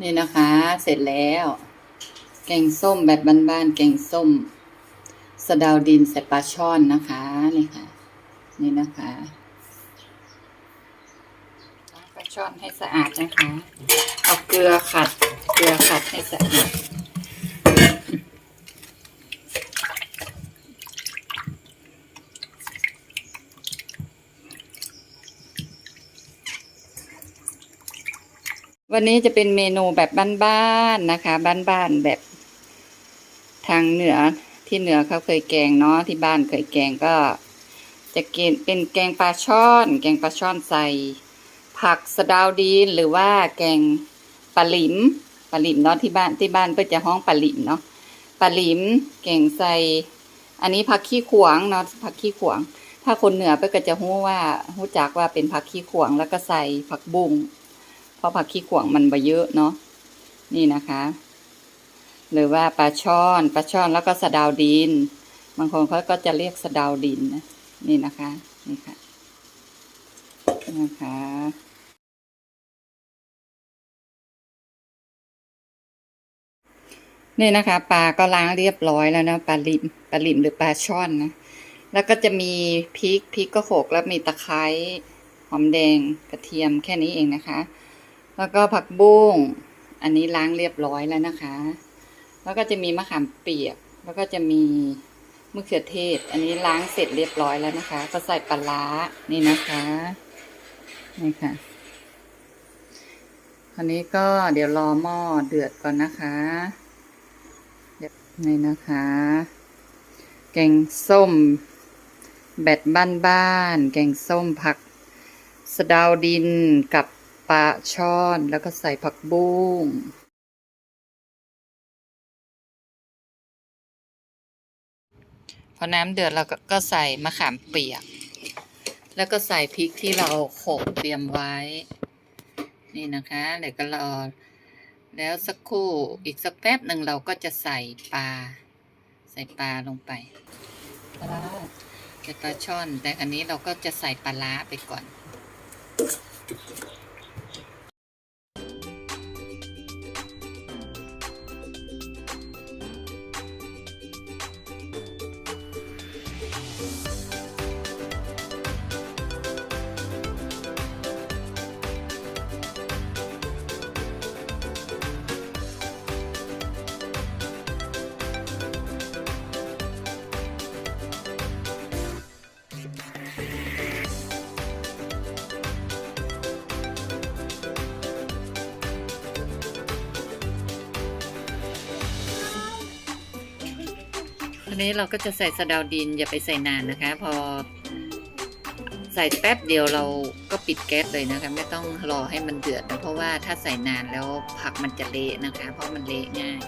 นี่นะคะ เสร็จแล้ว แกงส้มแบบบ้านๆแกงส้ม สะดาวดินใส่ปลาช่อนนะคะนี่ค่ะ นี่นะคะล้างปลาช่อนให้สะอาดนะคะ เอาเกลือขัด เกลือขัดให้สะอาด วันนี้จะเป็นเมนูแบบบ้านๆนะคะ บ้านๆแบบทางเหนือที่เหนือเขาเคยแกงเนาะที่บ้านเคยแกงก็ จะกินเป็นแกงปลาช่อน แกงปลาช่อนใส่ ผักสะดาวดีนหรือว่าแกงปลาหลิมปลาหลิมเนาะที่บ้านที่บ้านเพื่อจะห้องปลาหลิมเนาะปลาหลิมแกงใส่ อันนี้ผักขี้ขวงเนาะผักขี้ขวง ถ้าคนเหนือเพื่อก็จะรู้ว่ารู้จักว่าเป็นผักขี้ขวงแล้วก็ใส่ผักบุ้ง ราะผักขี้ขวงมันไปเยอะเนาะนี่นะคะ หรือว่าปลาช่อนปลาช่อนแล้วก็สะดาวดิน บางคนเขาก็จะเรียกสะดาวดินนะนี่นะคะนี่ค่ะนะคะนี่นะคะปลาก็ล้างเรียบร้อยแล้วนะปลาลิมปลาลิมหรือปลาช่อนนะแล้วก็จะมีพริกพริกก็โขลกแล้วมีตะไคร้หอมแดงกระเทียมแค่นี้เองนะคะ แล้วก็ผักบุ้ง อันนี้ล้างเรียบร้อยแล้วนะคะ แล้วก็จะมีมะขามเปียก แล้วก็จะมีมะเขือเทศ อันนี้ล้างเสร็จเรียบร้อยแล้วนะคะ ก็ใส่ปลาร้านี่นะคะ นี่ค่ะคราวนี้ก็เดี๋ยวรอหม้อเดือดก่อนนะคะเดี๋ยวนี่นะคะ แกงส้ม แบดบ้านๆ แกงส้มผักสะดาวดินกับ ปลาช่อนแล้วก็ใส่ผักบุ้งพอน้ำเดือดเราก็ใส่มะขามเปียก แล้วก็ใส่พริกที่เราโขลกเตรียมไว้ นี่นะคะเดี๋ยวก็รอแล้วสักครู่อีกสักแป๊บหนึ่งเราก็จะใส่ปลา ใส่ปลาลงไปปลาร้าใส่ปลาช่อน แต่อันนี้เราก็จะใส่ปลาร้าไปก่อน ทีนี้เราก็จะใส่สะเดาวดินอย่าไปใส่นานนะคะ พอ ใส่แป๊บเดียวเราก็ปิดแก๊สเลยนะคะ ไม่ต้องรอให้มันเดือดนะเพราะว่าถ้าใส่นานแล้วผักมันจะเละนะคะ เพราะมันเละง่าย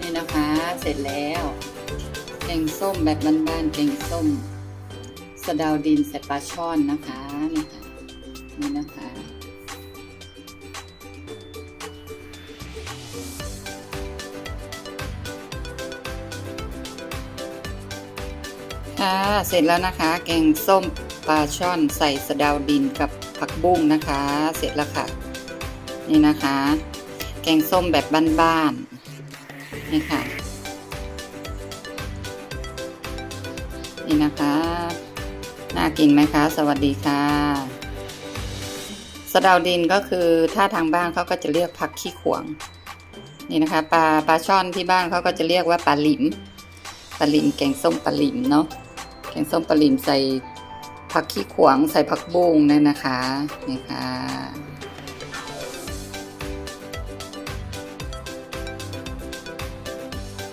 นี่นะคะเสร็จแล้วแกงส้มแบบบ้านๆแกงส้ม สะเดาวดินใส่ปลาช่อนนะคะนี่ค่ะนี่นะคะ ค่ะ เสร็จแล้วนะคะ แกงส้มปลาช่อนใส่สะเดาวดินกับผักบุ้งนะคะ เสร็จแล้วค่ะ นี่นะคะ แกงส้มแบบบ้านๆ นี่ค่ะ นี่นะคะ น่ากินไหมคะ สวัสดีค่ะ สะเดาวดินก็คือถ้าทางบ้านเขาก็จะเรียกผักขี้ขวางนี่นะคะ ปลาปลาช่อนที่บ้านเขาก็จะเรียกว่าปลาหลิมปลาหลิมแกงส้มปลาหลิมเนาะ แกงส้มปลาลิมใส่ผักขี้ขวางใส่ผักบุ้งเนี่ยนะคะนี่ค่ะ